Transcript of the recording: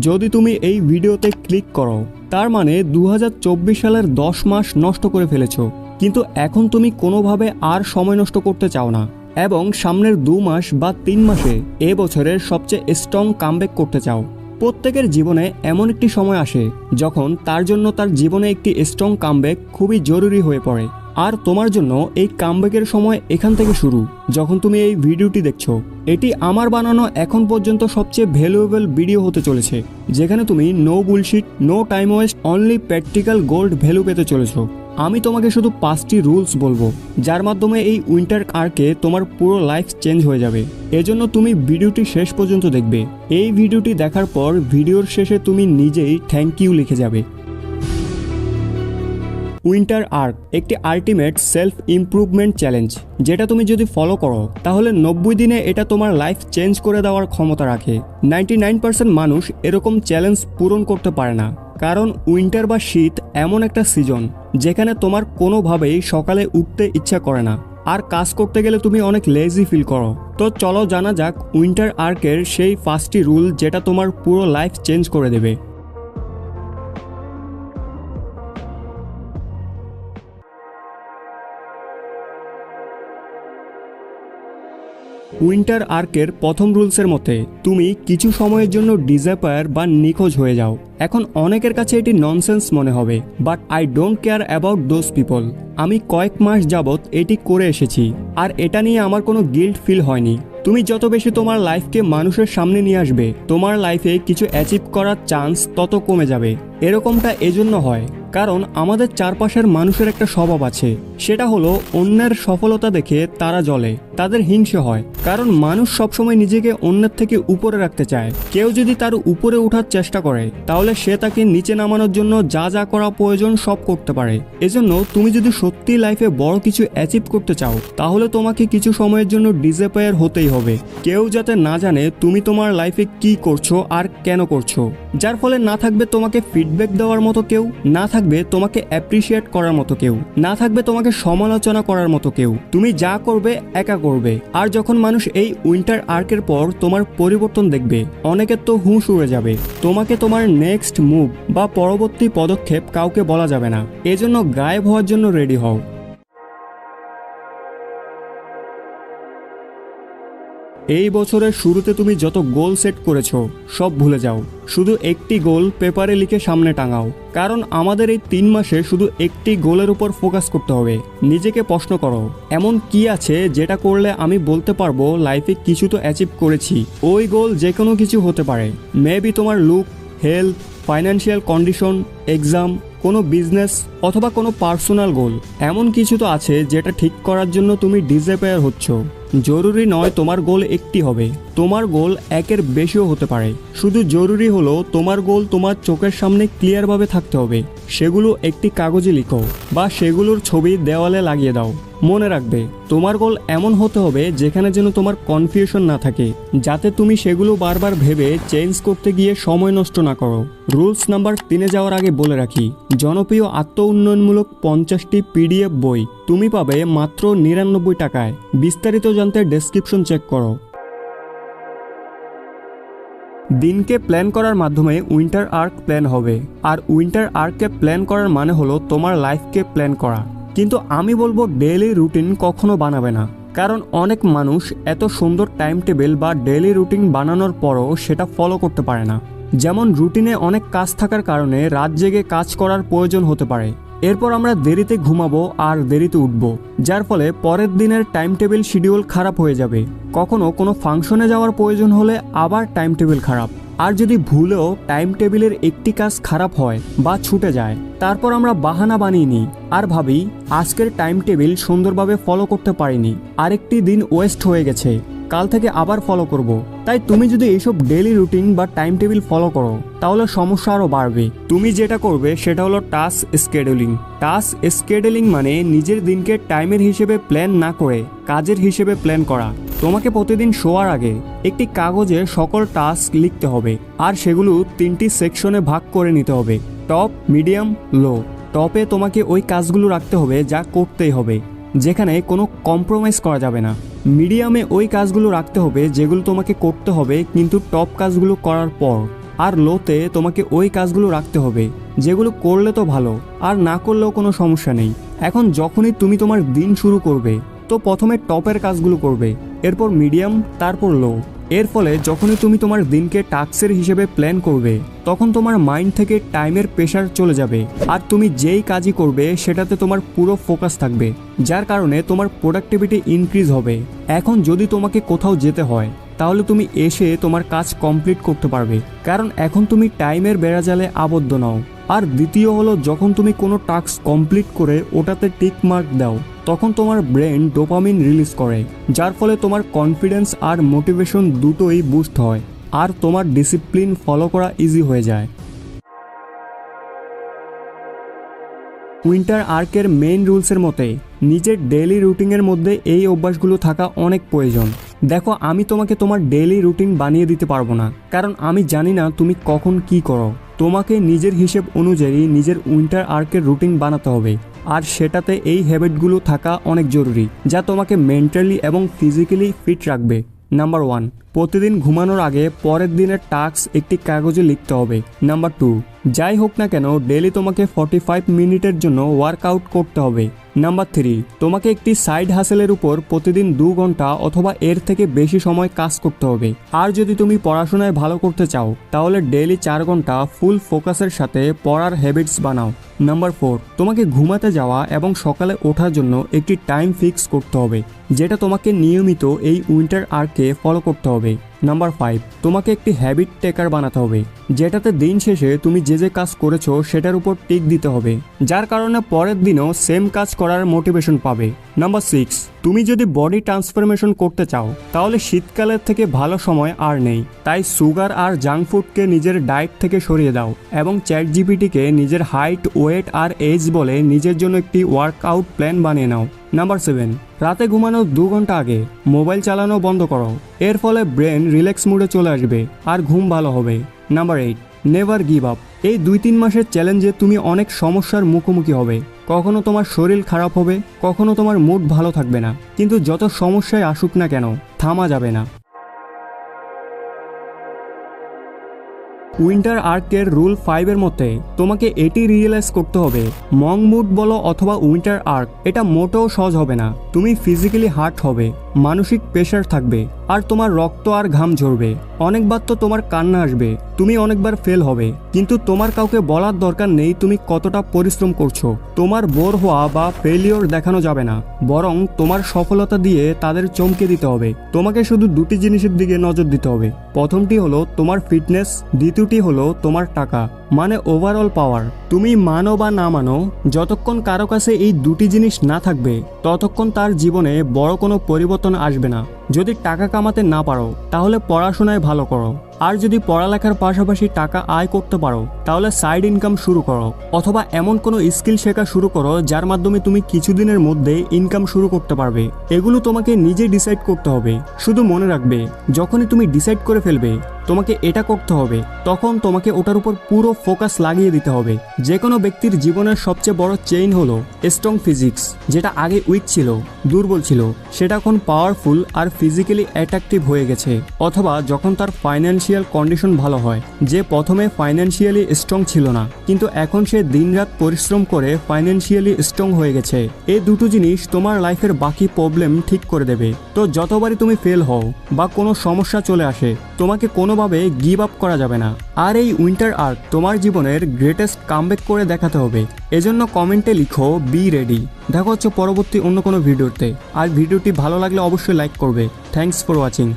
যদি তুমি এই ভিডিওতে ক্লিক করো, তার মানে দু হাজার চব্বিশ সালের দশ মাস নষ্ট করে ফেলেছো। কিন্তু এখন তুমি কোনোভাবে আর সময় নষ্ট করতে চাও না। এবং সামনের দু মাস বা তিন মাসে এ বছরের সবচেয়ে স্ট্রং কামব্যাক করতে চাও। প্রত্যেকের জীবনে এমন একটি সময় আসে, যখন তার জন্য তার জীবনে একটি স্ট্রং কামব্যাক খুবই জরুরি হয়ে পড়ে। আর তোমার জন্য এই কামব্যাকের সময় এখান থেকে শুরু, যখন তুমি এই ভিডিওটি দেখছ। এটি আমার বানানো এখন পর্যন্ত সবচেয়ে ভ্যালুয়েবল ভিডিও হতে চলেছে, যেখানে তুমি no bullshit no time waste only practical gold value পেতে চলেছো। আমি তোমাকে শুধু পাঁচটি রুলস বলব, যার মাধ্যমে এই উইন্টার আর্কে তোমার পুরো লাইফ চেঞ্জ হয়ে যাবে। এজন্য তুমি ভিডিওটি শেষ পর্যন্ত দেখবে। এই ভিডিওটি দেখার পর ভিডিওর শেষে তুমি নিজেই থ্যাংক ইউ লিখে যাবে। উইন্টার আর্ক একটি আল্টিমেট সেলফ ইমপ্রুভমেন্ট চ্যালেঞ্জ, যেটা তুমি যদি ফলো করো, তাহলে নব্বই দিনে এটা তোমার লাইফ চেঞ্জ করে দেওয়ার ক্ষমতা রাখে। নাইনটি মানুষ এরকম চ্যালেঞ্জ পূরণ করতে পারে না, কারণ উইন্টার বা শীত এমন একটা সিজন, যেখানে তোমার কোনোভাবেই সকালে উঠতে ইচ্ছা করে না। আর কাজ করতে গেলে তুমি অনেক লেজি ফিল করো। তো চলো জানা যাক উইন্টার আর্কের সেই পাঁচটি রুল, যেটা তোমার পুরো লাইফ চেঞ্জ করে দেবে। উইন্টার আর্কের প্রথম রুলসের মতে, তুমি কিছু সময়ের জন্য ডিজাপায়ার বা নিখোঁজ হয়ে যাও। এখন অনেকের কাছে এটি ননসেন্স মনে হবে but I don't care about those people আমি কয়েক মাস যাবৎ এটি করে এসেছি, আর এটা নিয়ে আমার কোনো গিল্ট ফিল হয়নি। তুমি যত বেশি তোমার লাইফকে মানুষের সামনে নিয়ে আসবে, তোমার লাইফে কিছু অ্যাচিভ করার চান্স তত কমে যাবে। এরকমটা এজন্য হয়, কারণ আমাদের চারপাশের মানুষের একটা স্বভাব আছে। সেটা হলো, অন্যের সফলতা দেখে তারা জলে তাদের হিংসে হয়। কারণ মানুষ সবসময় নিজেকে অন্যের থেকে উপরে রাখতে চায়। কেউ যদি তার উপরে ওঠার চেষ্টা করে, তাহলে সে তাকে নিচে নামানোর জন্য যা যা করা প্রয়োজন সব করতে পারে। এজন্য তুমি যদি সত্যি লাইফে বড় কিছু অ্যাচিভ করতে চাও, তাহলে তোমাকে কিছু সময়ের জন্য ডিজেপায়ার হতেই হবে। কেউ যাতে না জানে তুমি তোমার লাইফে কি করছ আর কেন করছ। যার ফলে না থাকবে তোমাকে ফিডব্যাক দেওয়ার মতো কেউ, না থাকবে তোমাকে অ্যাপ্রিসিয়েট করার মতো কেউ, না থাকবে তোমাকে সমালোচনা করার মতো কেউ। তুমি যা করবে, একা করবে। আর যখন মানুষ এই উইন্টার আর্কের পর তোমার পরিবর্তন দেখবে অনেকের তো হুঁশ উড়ে যাবে। তোমাকে তোমার নেক্সট মুভ বা পরবর্তী পদক্ষেপ কাউকে বলা যাবে না। এজন্য গায়েব হওয়ার জন্য রেডি হও। এই বছরের শুরুতে তুমি যত গোল সেট করেছ, সব ভুলে যাও। শুধু একটি গোল পেপারে লিখে সামনে টাঙাও। কারণ আমাদের এই তিন মাসে শুধু একটি গোলের উপর ফোকাস করতে হবে। নিজেকে প্রশ্ন করো, এমন কি আছে যেটা করলে আমি বলতে পারব লাইফে কিছু তো অ্যাচিভ করেছি? ওই গোল যে কোনো কিছু হতে পারে। মেবি তোমার look health financial condition exam কোনো বিজনেস অথবা কোনো পার্সোনাল গোল এমন কিছু তো আছে যেটা ঠিক করার জন্য তুমি ডিজেপায়ার হচ্ছ। জরুরি নয় তোমার গোল একটি হবে। তোমার গোল একের বেশিও হতে পারে। শুধু জরুরি হলো তোমার গোল তোমার চোখের সামনে ক্লিয়ারভাবে থাকতে হবে। সেগুলো একটি কাগজে লিখো বা সেগুলোর ছবি দেওয়ালে লাগিয়ে দাও। মনে রাখবে, তোমার গোল এমন হতে হবে যেখানে যেন তোমার কনফিউশন না থাকে, যাতে তুমি সেগুলো বারবার ভেবে চেঞ্জ করতে গিয়ে সময় নষ্ট না করো। রুলস নাম্বার তিনে যাওয়ার আগে বলে রাখি, জনপ্রিয় আত্ম উন্নয়নমূলক পঞ্চাশটি পিডিএফ বই তুমি পাবে মাত্র নিরানব্বই টাকায়। বিস্তারিত জানতে ডেসক্রিপশন চেক করো। দিনকে প্ল্যান করার মাধ্যমে উইন্টার আর্ক প্ল্যান হবে। আর উইন্টার আর্ককে প্ল্যান করার মানে হলো তোমার লাইফকে প্ল্যান করা। কিন্তু আমি বলব ডেইলি রুটিন কখনো বানাবে না। কারণ অনেক মানুষ এত সুন্দর টাইম টেবিল বা ডেইলি রুটিন বানানোর পরও সেটা ফলো করতে পারে না। যেমন রুটিনে অনেক কাজ থাকার কারণে রাত জেগে কাজ করার প্রয়োজন হতে পারে। এরপর আমরা দেরিতে ঘুমাবো আর দেরিতে উঠব, যার ফলে পরের দিনের টাইম টেবিল শিডিউল খারাপ হয়ে যাবে। কখনো কোনো ফাংশনে যাওয়ার প্রয়োজন হলে আবার টাইম টেবিল খারাপ। আর যদি ভুলেও টাইম টেবিলের একটি কাজ খারাপ হয় বা ছুটে যায়, তারপর আমরা বাহানা বানিয়ে নিই। আর ভাবি, আজকের টাইম টেবিল সুন্দরভাবে ফলো করতে পারিনি। আরেকটি দিন ওয়েস্ট হয়ে গেছে। কাল থেকে আবার ফলো করব। তাই তুমি যদি এইসব ডেলি রুটিন বা টাইম টেবিল ফলো করো, তাহলে সমস্যা আরও বাড়বে। তুমি যেটা করবে, সেটা হলো টাস্ক স্কেডুলিং টাস্ক স্কেডুলিং মানে নিজের দিনকে টাইমের হিসেবে প্ল্যান না করে কাজের হিসেবে প্ল্যান করা। তোমাকে প্রতিদিন শোয়ার আগে একটি কাগজে সকল টাস্ক লিখতে হবে, আর সেগুলো তিনটি সেকশনে ভাগ করে নিতে হবে। টপ মিডিয়াম লো টপে তোমাকে ওই কাজগুলো রাখতে হবে, যা করতেই হবে। যেখানে কোনো কম্প্রোমাইজ করা যাবে না। মিডিয়ামে ওই কাজগুলো রাখতে হবে, যেগুলো তোমাকে করতে হবে, কিন্তু টপ কাজগুলো করার পর। আর লোতে তোমাকে ওই কাজগুলো রাখতে হবে, যেগুলো করলে তো ভালো, আর না করলেও কোনো সমস্যা নেই। এখন যখনই তুমি তোমার দিন শুরু করবে, তো প্রথমে টপের কাজগুলো করবে, এরপর মিডিয়াম, তারপর লো এর ফলে যখনই তুমি তোমার দিনকে টাস্কের হিসেবে প্ল্যান করবে, তখন তোমার মাইন্ড থেকে টাইমের প্রেশার চলে যাবে। আর তুমি যেই কাজই করবে, সেটাতে তোমার পুরো ফোকাস থাকবে, যার কারণে তোমার প্রোডাক্টিভিটি ইনক্রিজ হবে। এখন যদি তোমাকে কোথাও যেতে হয়, তাহলে তুমি এসে তোমার কাজ কমপ্লিট করতে পারবে। কারণ এখন তুমি টাইমের বেড়াজালে আবদ্ধ নও। আর দ্বিতীয় হলো, যখন তুমি কোনো টাস্ক কমপ্লিট করে ওটাতে টিক মার্ক দাও তখন তোমার ব্রেন ডোপামিন রিলিজ করে, যার ফলে তোমার কনফিডেন্স আর মোটিভেশন দুটোই বুস্ট হয়, আর তোমার ডিসিপ্লিন ফলো করা ইজি হয়ে যায়। উইন্টার আর্কের মেইন রুলসের মতে, নিজের ডেইলি রুটিনের মধ্যে এই অভ্যাসগুলো থাকা অনেক প্রয়োজন। দেখো, আমি তোমাকে তোমার ডেইলি রুটিন বানিয়ে দিতে পারব না, কারণ আমি জানি না তুমি কখন কি করো। তোমাকে নিজের হিসেব অনুযায়ী নিজের উইন্টার আর্কের রুটিন বানাতে হবে। আর সেটাতে এই হ্যাবিটগুলো থাকা অনেক জরুরি, যা তোমাকে মেন্টালি এবং ফিজিক্যালি ফিট রাখবে। নাম্বার ওয়ান প্রতিদিন ঘুমানোর আগে পরের দিনের টাস্ক একটি কাগজে লিখতে হবে। নাম্বার টু, যাই হোক না কেন ডেলি তোমাকে ফর্টি ফাইভ মিনিটের জন্য ওয়ার্কআউট করতে হবে। নাম্বার থ্রি, তোমাকে একটি সাইড হাসেলের উপর প্রতিদিন দু ঘণ্টা অথবা এর থেকে বেশি সময় কাজ করতে হবে। আর যদি তুমি পড়াশোনায় ভালো করতে চাও, তাহলে ডেলি চার ঘণ্টা ফুল ফোকাসের সাথে পড়ার হ্যাবিটস বানাও। নাম্বার ফোর, তোমাকে ঘুমাতে যাওয়া এবং সকালে ওঠার জন্য একটি টাইম ফিক্স করতে হবে, যেটা তোমাকে নিয়মিত এই উইন্টার আর্কে ফলো করতে হবে। নাম্বার ফাইভ তোমাকে একটি হ্যাবিট টেকার বানাতে হবে। যেটাতে দিন শেষে তুমি যে যে কাজ করেছ, সেটার উপর টিক দিতে হবে। যার কারণে পরের দিনও সেম কাজ করার মোটিভেশন পাবে। নাম্বার সিক্স তুমি যদি বডি ট্রান্সফরমেশন করতে চাও, তাহলে শীতকালের থেকে ভালো সময় আর নেই। তাই সুগার আর জাঙ্ক ফুডকে নিজের ডায়েট থেকে সরিয়ে দাও এবং চ্যাট জিপিটিকে নিজের হাইট ওয়েট আর এজ বলে নিজের জন্য একটি ওয়ার্কআউট প্ল্যান বানিয়ে নাও। নাম্বার সেভেন রাতে ঘুমানোর দু ঘণ্টা আগে মোবাইল চালানো বন্ধ করো। এর ফলে ব্রেন রিল্যাক্স মুডে চলে আসবে আর ঘুম ভালো হবে। Number eight never give up এই দুই তিন মাসের চ্যালেঞ্জে তুমি অনেক সমস্যার মুখোমুখি হবে। কখনো তোমার শরীর খারাপ হবে, কখনো তোমার মুড ভালো থাকবে না। কিন্তু যত সমস্যায় আসুক না কেন, থামা যাবে না। উইন্টার আর্কের রুল ফাইভের মতে তোমাকে এটি রিয়েলাইজ করতে হবে। মং মুড বলো অথবা উইন্টার আর্ক, এটা মোটেও সহজ হবে না। তুমি ফিজিক্যালি হার্ট হবে, মানসিক প্রেশার থাকবে, আর তোমার রক্ত আর ঘাম ঝরবে। অনেকবার তো তোমার কান্না আসবে, তুমি অনেকবার ফেল হবে। কিন্তু তোমার কাউকে বলার দরকার নেই তুমি কতটা পরিশ্রম করছ। তোমার বোর হওয়া বা ফেলিওর দেখানো যাবে না, বরং তোমার সফলতা দিয়ে তাদের চমকে দিতে হবে। তোমাকে শুধু দুটি জিনিসের দিকে নজর দিতে হবে। প্রথমটি হলো তোমার ফিটনেস দ্বিতীয়টি হলো তোমার টাকা মানে ওভারঅল পাওয়ার তুমি মানো বা না মানো, যতক্ষণ কারও কাছে এই দুটি জিনিস না থাকবে, ততক্ষণ তার জীবনে বড় কোনো পরিবর্তন আসবে না। যদি টাকা কামাতে না পারো, তাহলে পড়াশোনায় ভালো করো। আর যদি পড়ালেখার পাশাপাশি টাকা আয় করতে পারো, তাহলে সাইড ইনকাম শুরু করো। অথবা এমন কোনো স্কিল শেখা শুরু করো, যার মাধ্যমে তুমি কিছুদিনের মধ্যে ইনকাম শুরু করতে পারবে। এগুলো তোমাকে নিজে ডিসাইড করতে হবে। শুধু মনে রাখবে, যখনই তুমি ডিসাইড করে ফেলবে, তোমাকে এটা করতে হবে, তখন তোমাকে ওটার উপর পুরো ফোকাস লাগিয়ে দিতে হবে। যে কোনো ব্যক্তির জীবনের সবচেয়ে বড় চেইন হলো স্ট্রং ফিজিক্স, যেটা আগে উইক ছিল, দুর্বল ছিল, সেটা এখন পাওয়ারফুল আর ফিজিক্যালি অ্যাট্রাকটিভ হয়ে গেছে, অথবা যখন তার ফাইন্যান্সিয়াল কন্ডিশন ভালো হয়, যে প্রথমে ফাইন্যান্সিয়ালি স্ট্রং ছিল না, কিন্তু এখন সে দিনরাত পরিশ্রম করে ফাইন্যান্সিয়ালি স্ট্রং হয়ে গেছে। এই দুটো জিনিস তোমার লাইফের বাকি প্রবলেম ঠিক করে দেবে। তো যতবারই তুমি ফেল হও, বা কোনো সমস্যা চলে আসে, তোমাকে কোনোভাবে গিভ আপ করা যাবে না। আর এই উইন্টার আর্ক তোমার জীবনের গ্রেটেস্ট কামব্যাক করে দেখাতে হবে। এজন্য কমেন্টে লিখো বি রেডি দেখা হচ্ছে পরবর্তী অন্য কোনো ভিডিওতে আর ভিডিওটি ভালো লাগলে অবশ্যই লাইক করবে। Thanks for watching